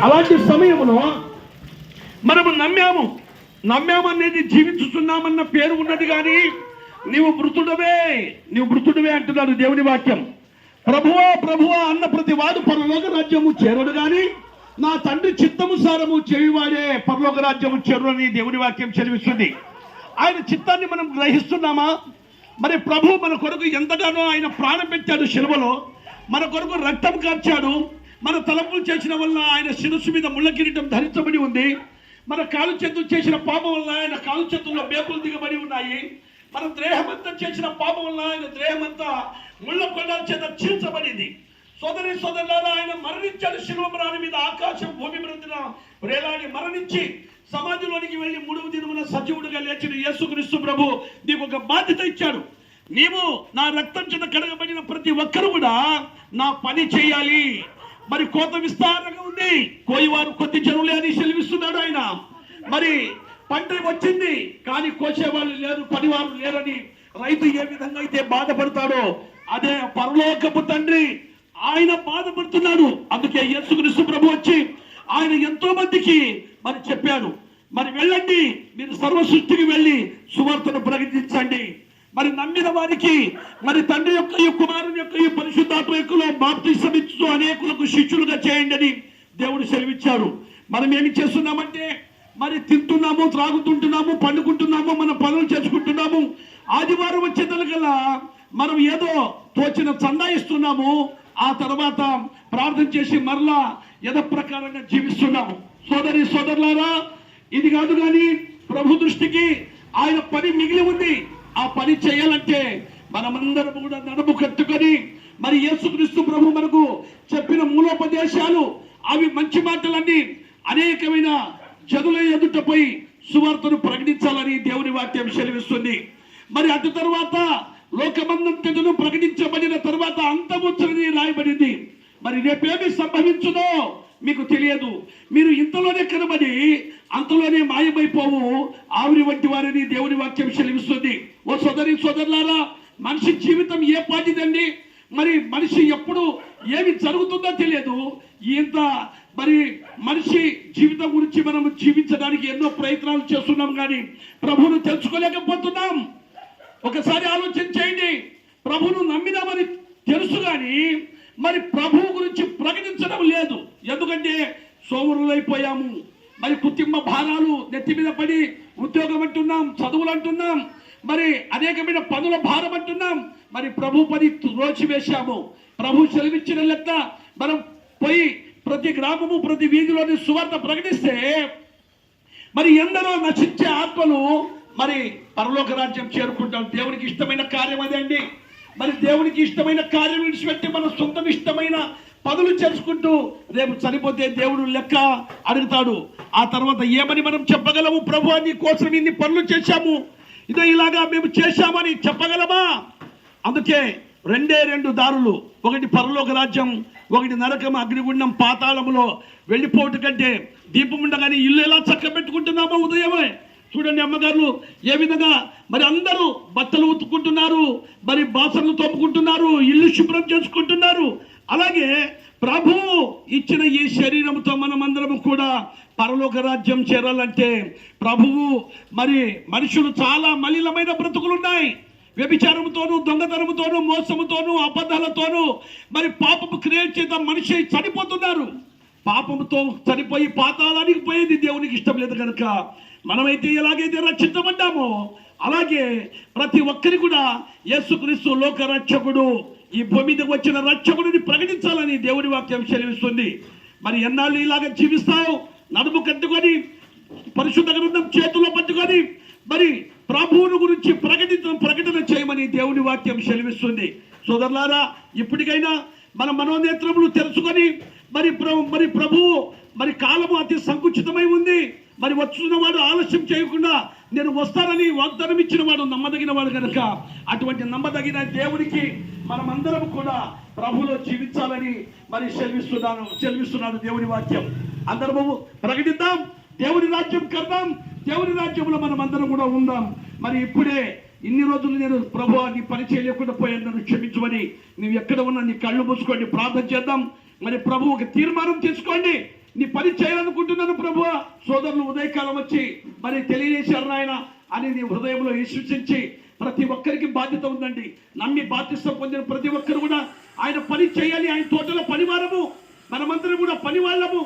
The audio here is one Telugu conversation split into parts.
అలాంటి సమయంలో మనము నమ్మాము. నమ్మామనేది జీవించుతున్నామన్న పేరు ఉన్నది కానీ నీవు మృతుడవే. నీవు మృతుడవే అంటున్నాడు దేవుని వాక్యం. ప్రభువా ప్రభువా అన్న ప్రతి వాడు పరలోక రాజ్యము చేరడు కానీ నా తండ్రి చిత్తము సారము చేయువాడే పరలోక రాజ్యము చేరు అని దేవుని వాక్యం చదివిస్తుంది ఆయన చిత్తాన్ని మనం గ్రహిస్తున్నామా? మరి ప్రభు మన కొరకు ఎంతగానో ఆయన ప్రాణం పెట్టాడు శిలువలో. మన కొరకు రక్తం కార్చాడు. మన తలంపులు చేసిన వల్ల ఆయన శిరస్సు మీద ముళ్ళ కిరీటం ధరించబడి ఉంది. మన కాలు చేతులు చేసిన పాపం వల్ల ఆయన కాలు చేతుల్లో మేకులు దిగబడి ఉన్నాయి. మన దేహమంతా చేసిన పాపం వల్ల ఆయన దేహమంతా ముళ్ళ కొండల చేత చీల్చబడింది. సోదరి సోదరులారా ఆయన మరణించాడు శిల్వమరాని మీద ఆకాశం భూమి మృతిన వేలాడి మరణించి సమాజంలోనికి వెళ్ళి మూడవ దినమున సజీవుడిగా లేచిన యేసుక్రీస్తు ప్రభు నీకు ఒక బాధ్యత ఇచ్చాడు. నీవు నా రక్తం చేత కడగబడిన ప్రతి ఒక్కరు కూడా నా పని చేయాలి. మరి కోత విస్తారంగా ఉంది. కోయివారు కొద్ది జనులే అని సెలవిస్తున్నాడు ఆయన. మరి పంట వచ్చింది కానీ కోసేవాళ్ళు లేరు పనివారు లేరని రైతు ఏ విధంగా అయితే బాధపడతాడో అదే పరలోకపు తండ్రి ఆయన బాధపడుతున్నాడు. అందుకే యేసుక్రీస్తు ప్రభు వచ్చి ఆయన ఎంతో మందికి మరి చెప్పాడు. మరి వెళ్ళండి మీరు సర్వ సృష్టికి వెళ్ళి సువార్తను ప్రకటించండి. మరి నమ్మిన వారికి మరి తండ్రి యొక్క ఈ కుమారుని యొక్క ఈ పరిశుద్ధాత్మ యొక్క బాప్తిసం అనేకులకు శిష్యులుగా చేయండి అని దేవుడు సెలవిచ్చాడు మనం ఏమి చేస్తున్నామంటే మరి తింటున్నాము త్రాగుతుంటున్నాము పండుకుంటున్నాము మన పనులు చేసుకుంటున్నాము. ఆదివారం వచ్చేదలకల్లా మనం ఏదో తోచిన చందా ఇస్తున్నాము. ఆ తర్వాత ప్రార్థన చేసి మరలా యథ ప్రకారంగా జీవిస్తున్నాము. సోదరి సోదరులారా ఇది కాదు కానీ ప్రభు దృష్టికి ఆయన పని మిగిలి ఉంది. ఆ పని చేయాలంటే మనమందరం కూడా నడుము కట్టుకొని మరి యేసుక్రీస్తు ప్రభు మనకు చెప్పిన మూలోపదేశాలు అవి మంచి మాటలన్నీ అనేకమైన జనుల ఎదుటపై సువార్తను ప్రకటించాలని దేవుని వాక్యం సెలవిస్తుంది. మరి అటు తర్వాత లోకమందంతను ప్రకటించబడిన తర్వాత అంతముచ్చని రాయబడింది. మరి రేపేమి సంభవించునో మీకు తెలియదు. మీరు ఇంతలోనే కనబడి అంతలోనే మాయమైపోవు. ఆవిరి వంటి వారిని దేవుని వాక్యం సెలవిస్తుంది. ఓ సోదరి సోదరులారా మనిషి జీవితం ఏ పాటిదండి? మరి మనిషి ఎప్పుడు ఏమి జరుగుతుందో తెలియదు. ఇంత మరి మనిషి జీవితం గురించి మనం జీవించడానికి ఎన్నో ప్రయత్నాలు చేస్తున్నాం కానీ ప్రభువును తెలుసుకోలేకపోతున్నాం. ఒకసారి ఆలోచన చేయండి. ప్రభును నమ్మినామని తెలుసు కానీ మరి ప్రభువు గురించి ప్రకటించడం లేదు. ఎందుకంటే సోమరులైపోయాము మరి కుటుంబ భారాలు నెత్తి మీద పడి ఉద్యోగం అంటున్నాం చదువులు అంటున్నాం మరి అనేకమైన పనుల భారం అంటున్నాం. మరి ప్రభు పని రోచి వేశాము ప్రభు సెలవిచ్చిన లెక్క మనం పోయి ప్రతి గ్రామము ప్రతి వీధిలోని సువార్త ప్రకటిస్తే మరి ఎందరో నశించే ఆత్మలు మరి పరలోక రాజ్యం చేరుకుంటాం. దేవునికి ఇష్టమైన కార్యం అదే అండి. మరి దేవునికి ఇష్టమైన కార్యం విడిచిపెట్టి మన సొంతం ఇష్టమైన పనులు చేసుకుంటూ రేపు చనిపోతే దేవుడు లెక్క అడుగుతాడు. ఆ తర్వాత ఏమని మనం చెప్పగలము? ప్రభు నీ కోసం ఇన్ని పనులు చేశాము. ఇదో ఇలాగా మేము చేశామని చెప్పగలమా? అందుకే రెండే రెండు దారులు ఒకటి పరలోక రాజ్యం ఒకటి నరకం అగ్నిగుండం పాతాళములో వెళ్ళిపోవటం కంటే దీపం ఉండగానే ఇల్లు ఎలా చక్క పెట్టుకుంటున్నామో ఉదయమే. చూడండి అమ్మగారు ఏ విధంగా మరి అందరూ బట్టలు ఉతుక్కుంటున్నారు మరి బాసనలు తోపుకుంటున్నారు ఇల్లు శుభ్రం చేసుకుంటున్నారు. అలాగే ప్రభువు ఇచ్చిన ఈ శరీరంతో మనమందరం కూడా పరలోక రాజ్యం చేరాలంటే ప్రభువు మరి మనుషులు చాలా మలినమైన బ్రతుకులున్నాయి. వ్యభిచారంతోనూ దొంగతనంతోనూ మోసముతోనూ అబద్ధాలతోనూ మరి పాపము క్రియేట్ చేత మనిషి చనిపోతున్నారు. పాపముతో చనిపోయి పాతాళానికి పోయేది దేవునికి ఇష్టం లేదు కనుక మనమైతే ఎలాగైతే రక్షించబడ్డామో అలాగే ప్రతి ఒక్కరి కూడా యేసుక్రీస్తు లోక రక్షకుడు ఈ భూమి మీదకి వచ్చిన రక్షకుడిని ప్రకటించాలని దేవుని వాక్యం చెల్లిస్తుంది మరి ఎన్నాళ్ళు ఇలాగ జీవిస్తావు? నడుము కట్టుకొని పరిశుద్ధ గ్రంథం చేతుల్లో పట్టుకొని మరి ప్రభువుని గురించి ప్రకటించడం ప్రకటన చేయమని దేవుని వాక్యం సెలవిస్తుంది. సోదరులారా ఇప్పటికైనా మన మనోనేత్రములు తెలుసుకొని మరి ప్రభు మరి ప్రభువు మరి కాలము అతి సంకుచితమై ఉంది. మరి వస్తున్నవాడు ఆలస్యం చేయకుండా నేను వస్తానని వాగ్దానం ఇచ్చిన వాడు నమ్మదగిన వాడు కనుక. అటువంటి నమ్మదగిన దేవుడికి మనమందరం కూడా ప్రభులో జీవించాలని మరి సెలవిస్తున్నాను సెలవిస్తున్నాను దేవుని వాక్యం. అందరము ప్రకటిద్దాం దేవుని రాజ్యం కర్దాం దేవుని రాజ్యంలో మనం అందరం కూడా ఉందాం? మరి ఇప్పుడే ఇన్ని రోజులు నేను ప్రభు నీ పని చేయలేకుండా పోయాను నన్ను క్షమించమని. నువ్వు ఎక్కడ ఉన్నా నీ కళ్ళు మూసుకోండి ప్రార్థన చేద్దాం. మరి ప్రభు ఒక తీర్మానం తీసుకోండి నీ పని చేయాలనుకుంటున్నాను ప్రభు సోదరులు ఉదయకాలం వచ్చి మరి తెలియజేశారు నాయన అని నీ హృదయంలో విశ్వసించి ప్రతి ఒక్కరికి బాధ్యత ఉందండి. నమ్మి బాధ్యత పొందిన ప్రతి ఒక్కరు కూడా ఆయన పని చేయాలి ఆయన తోటలో పనివారము. మనమందరం కూడా పని వాళ్ళము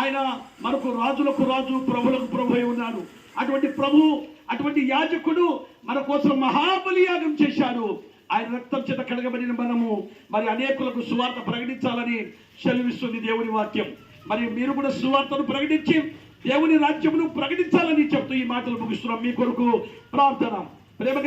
ఆయన మనకు రాజులకు రాజు ప్రభులకు ప్రభు ఉన్నాడు. అటువంటి ప్రభు అటువంటి యాజకుడు మన కోసం మహాబలియాగం చేశాడు. ఆయన రక్తం చేత కడగబడిన మనము మరి అనేకులకు సువార్త ప్రకటించాలని సెలవిస్తుంది దేవుని వాక్యం. మరి మీరు కూడా సువార్తను ప్రకటించి దేవుని రాజ్యమును ప్రకటించాలని చెప్తూ ఈ మాటలు ముగిస్తున్నాం. మీ కొరకు ప్రార్థన. ప్రేమ